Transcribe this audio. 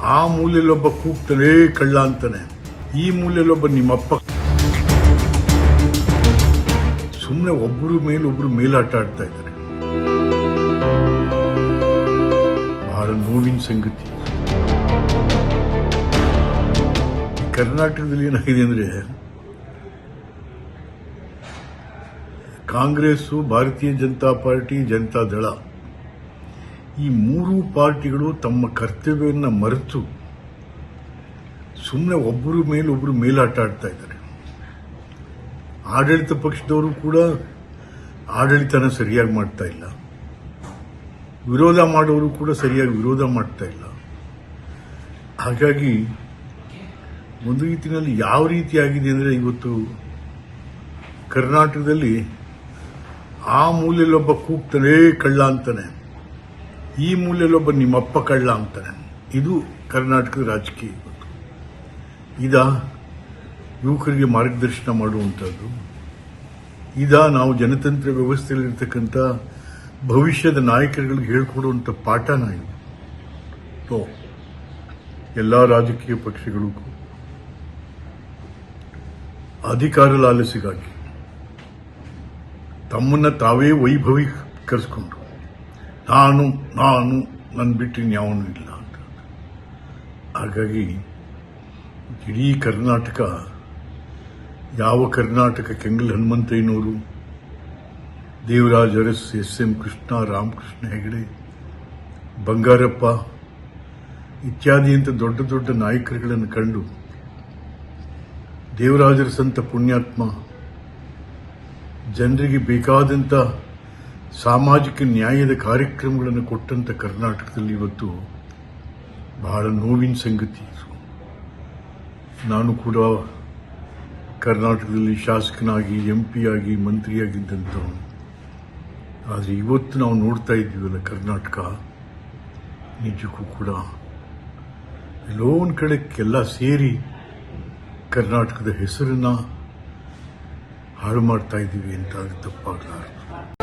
ಆ ಮೂಲೆಯಲ್ಲೊಬ್ಬ ಕೂಗ್ತಾನೆ ಕಳ್ಳ ಅಂತಾನೆ. ಈ ಮೂಲೆಯಲ್ಲೊಬ್ಬ ನಿಮ್ಮಪ್ಪ. ಸುಮ್ಮನೆ ಒಬ್ಬರು ಮೇಲೊಬ್ರು ಮೇಲಾಟ ಆಡ್ತಾ ಇದ್ದಾರೆ. ಬಹಳ ನೋವಿನ ಸಂಗತಿ. ಕರ್ನಾಟಕದಲ್ಲಿ ಏನಾಗಿದೆ ಅಂದ್ರೆ, ಕಾಂಗ್ರೆಸ್ಸು ಭಾರತೀಯ ಜನತಾ ಪಾರ್ಟಿ, ಜನತಾ ದಳ ಈ ಮೂರೂ ಪಾರ್ಟಿಗಳು ತಮ್ಮ ಕರ್ತವ್ಯವನ್ನು ಮರೆತು ಸುಮ್ಮನೆ ಒಬ್ಬರು ಮೇಲೊಬ್ಬರು ಮೇಲಾಟ ಆಡ್ತಾ ಇದ್ದಾರೆ. ಆಡಳಿತ ಪಕ್ಷದವರು ಕೂಡ ಆಡಳಿತನ ಸರಿಯಾಗಿ ಮಾಡ್ತಾ ಇಲ್ಲ. ವಿರೋಧ ಮಾಡೋರು ಕೂಡ ಸರಿಯಾಗಿ ವಿರೋಧ ಮಾಡ್ತಾ ಇಲ್ಲ. ಹಾಗಾಗಿ ಒಂದು ರೀತಿಯಲ್ಲಿ ಯಾವ ರೀತಿಯಾಗಿದೆ ಅಂದರೆ ಇವತ್ತು ಕರ್ನಾಟಕದಲ್ಲಿ ಆ ಮೂಲೆಯಲ್ಲೊಬ್ಬ ಕೂಗ್ತಾನೆ ಕಳ್ಳ ಅಂತಾನೆ. ಈ ಮೂಲೆಯಲ್ಲೊಬ್ಬ ನಿಮ್ಮಪ್ಪ ಕಳ್ಳ ಅಂತಾನೆ. ಇದು ಕರ್ನಾಟಕದ ರಾಜಕೀಯ ಇವತ್ತು. ಇದ ಯುವಕರಿಗೆ ಮಾರ್ಗದರ್ಶನ ಮಾಡುವಂಥದ್ದು ಇದ ನಾವು ಜನತಂತ್ರ ವ್ಯವಸ್ಥೆಯಲ್ಲಿರ್ತಕ್ಕಂಥ ಭವಿಷ್ಯದ ನಾಯಕರುಗಳಿಗೆ ಹೇಳ್ಕೊಡುವಂಥ ಪಾಠನ ಇದು. ಸೊ ಎಲ್ಲ ರಾಜಕೀಯ ಪಕ್ಷಗಳಿಗೂ ಅಧಿಕಾರ ಲಾಲಸಿಗಾಗಿ ತಮ್ಮನ್ನ ತಾವೇ ವೈಭವೀಕರಿಸ್ಕೊಂಡ್ರು. ನಾನು ನಾನು ನನ್ನ ಬಿಟ್ಟು ಯಾವನು ಇಲ್ಲ ಅಂತ. ಹಾಗಾಗಿ ಇಡೀ ಕರ್ನಾಟಕ, ಯಾವ ಕರ್ನಾಟಕ, ಕೆಂಗಲ್ ಹನುಮಂತಯ್ಯನವರು, ದೇವರಾಜ್ ಅರಸ್, ಎಸ್ ಎಂ ಕೃಷ್ಣ, ರಾಮಕೃಷ್ಣ ಹೆಗಡೆ, ಬಂಗಾರಪ್ಪ, ಇತ್ಯಾದಿ ಅಂತ ದೊಡ್ಡ ದೊಡ್ಡ ನಾಯಕರುಗಳನ್ನು ಕಂಡು ದೇವರಾಜರ ಸಂತ ಪುಣ್ಯಾತ್ಮ, ಜನರಿಗೆ ಬೇಕಾದಂಥ ಸಾಮಾಜಿಕ ನ್ಯಾಯದ ಕಾರ್ಯಕ್ರಮಗಳನ್ನು ಕೊಟ್ಟಂತ ಕರ್ನಾಟಕದಲ್ಲಿ ಇವತ್ತು ಬಹಳ ನೋವಿನ ಸಂಗತಿ ನಾನು ಕೂಡ ಕರ್ನಾಟಕದಲ್ಲಿ ಶಾಸಕನಾಗಿ ಎಂ ಆಗಿ, ಮಂತ್ರಿಯಾಗಿದ್ದಂಥವನು. ಆದರೆ ಇವತ್ತು ನಾವು ನೋಡ್ತಾ ಇದ್ದೀವಲ್ಲ ಕರ್ನಾಟಕ, ನಿಜಕ್ಕೂ ಕೂಡ ಎಲ್ಲೋ ಒಂದು ಕಡೆಕ್ಕೆಲ್ಲ ಸೇರಿ ಕರ್ನಾಟಕದ ಹೆಸರನ್ನು ಹಾಳು ಮಾಡ್ತಾ ಇದ್ದೀವಿ ಅಂತ ತಪ್ಪಾಗಲಾರ ತಪ್ಪಾಗಲಾರದು.